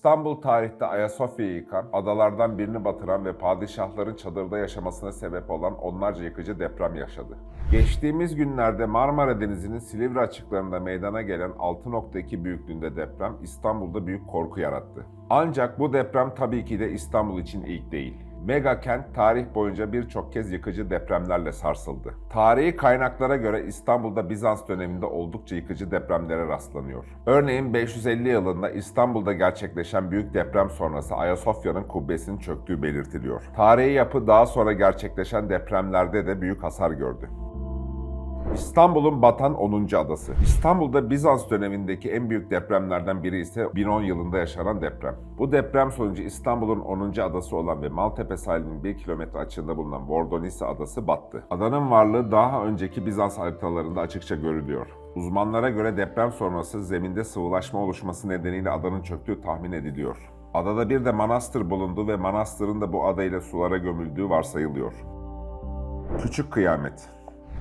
İstanbul tarihte Ayasofya'yı yıkan, adalardan birini batıran ve padişahların çadırda yaşamasına sebep olan onlarca yıkıcı deprem yaşadı. Geçtiğimiz günlerde Marmara Denizi'nin Silivri açıklarında meydana gelen 6.2 büyüklüğünde deprem İstanbul'da büyük korku yarattı. Ancak bu deprem tabii ki de İstanbul için ilk değil. Mega kent tarih boyunca birçok kez yıkıcı depremlerle sarsıldı. Tarihi kaynaklara göre İstanbul'da Bizans döneminde oldukça yıkıcı depremlere rastlanıyor. Örneğin 550 yılında İstanbul'da gerçekleşen büyük deprem sonrası Ayasofya'nın kubbesinin çöktüğü belirtiliyor. Tarihi yapı daha sonra gerçekleşen depremlerde de büyük hasar gördü. İstanbul'un batan 10. adası. İstanbul'da Bizans dönemindeki en büyük depremlerden biri ise 1010 yılında yaşanan deprem. Bu deprem sonucu İstanbul'un 10. adası olan ve Maltepe sahilinin 1 kilometre açığında bulunan Bordonisi adası battı. Adanın varlığı daha önceki Bizans haritalarında açıkça görülüyor. Uzmanlara göre deprem sonrası zeminde sıvılaşma oluşması nedeniyle adanın çöktüğü tahmin ediliyor. Adada bir de manastır bulunduğu ve manastırın da bu adayla sulara gömüldüğü varsayılıyor. Küçük Kıyamet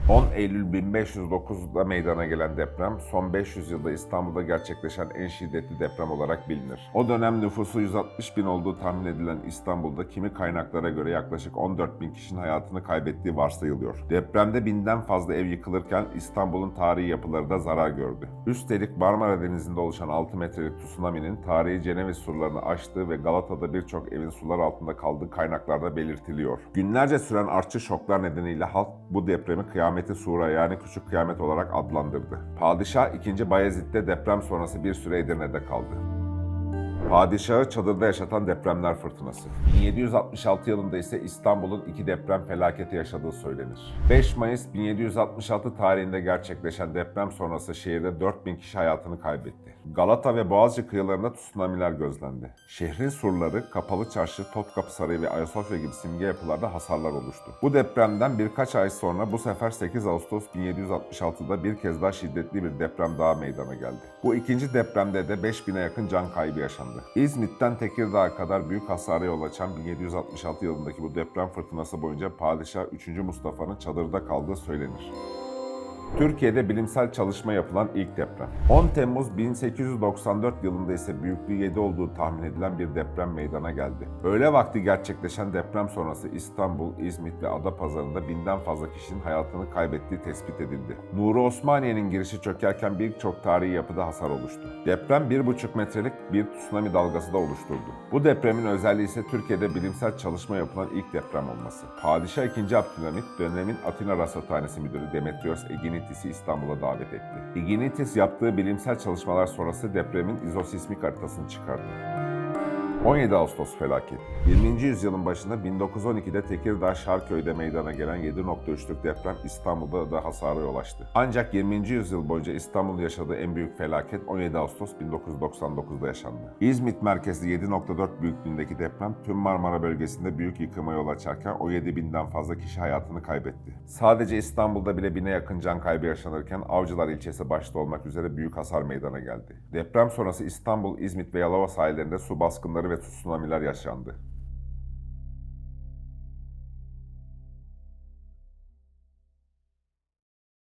10 Eylül 1509'da meydana gelen deprem, son 500 yılda İstanbul'da gerçekleşen en şiddetli deprem olarak bilinir. O dönem nüfusu 160 bin olduğu tahmin edilen İstanbul'da kimi kaynaklara göre yaklaşık 14 bin kişinin hayatını kaybettiği varsayılıyor. Depremde binden fazla ev yıkılırken İstanbul'un tarihi yapıları da zarar gördü. Üstelik Marmara Denizi'nde oluşan 6 metrelik tsunami'nin tarihi Ceneviz surlarını aştığı ve Galata'da birçok evin sular altında kaldığı kaynaklarda belirtiliyor. Günlerce süren artçı şoklar nedeniyle halk bu depremi kıyameti sura yani küçük kıyamet olarak adlandırdı. Padişah 2. Bayezid de deprem sonrası bir süre Edirne'de kaldı. Padişahı çadırda yaşatan depremler fırtınası. 1766 yılında ise İstanbul'un iki deprem felaketi yaşadığı söylenir. 5 Mayıs 1766 tarihinde gerçekleşen deprem sonrası şehirde 4000 kişi hayatını kaybetti. Galata ve Boğaziçi kıyılarında tsunamiler gözlendi. Şehrin surları, Kapalı Çarşı, Topkapı Sarayı ve Ayasofya gibi simge yapılarda hasarlar oluştu. Bu depremden birkaç ay sonra bu sefer 8 Ağustos 1766'da bir kez daha şiddetli bir deprem daha meydana geldi. Bu ikinci depremde de 5000'e yakın can kaybı yaşandı. İzmit'ten Tekirdağ'a kadar büyük hasara yol açan 1766 yılındaki bu deprem fırtınası boyunca Padişah 3. Mustafa'nın çadırda kaldığı söylenir. Türkiye'de bilimsel çalışma yapılan ilk deprem. 10 Temmuz 1894 yılında ise büyüklüğü 7 olduğu tahmin edilen bir deprem meydana geldi. Öğle vakti gerçekleşen deprem sonrası İstanbul, İzmit ve Adapazarı'nda binden fazla kişinin hayatını kaybettiği tespit edildi. Nuri Osmaniye'nin girişi çökerken birçok tarihi yapıda hasar oluştu. Deprem 1,5 metrelik bir tsunami dalgası da oluşturdu. Bu depremin özelliği ise Türkiye'de bilimsel çalışma yapılan ilk deprem olması. Padişah 2. Abdülhamit dönemin Atina Rasathanesi Müdürü Demetrios Eginitis'i İstanbul'a davet etti. Eginitis yaptığı bilimsel çalışmalar sonrası depremin izosismik haritasını çıkardı. 17 Ağustos felaketi. 20. yüzyılın başında 1912'de Tekirdağ Şarköy'de meydana gelen 7.3'lük deprem İstanbul'da da hasara yol açtı. Ancak 20. yüzyıl boyunca İstanbul yaşadığı en büyük felaket 17 Ağustos 1999'da yaşandı. İzmit merkezli 7.4 büyüklüğündeki deprem tüm Marmara bölgesinde büyük yıkıma yol açarken 17 binden fazla kişi hayatını kaybetti. Sadece İstanbul'da bile bine yakın can kaybı yaşanırken Avcılar ilçesi başta olmak üzere büyük hasar meydana geldi. Deprem sonrası İstanbul, İzmit ve Yalova sahillerinde su baskınları ve tsunamiler yaşandı.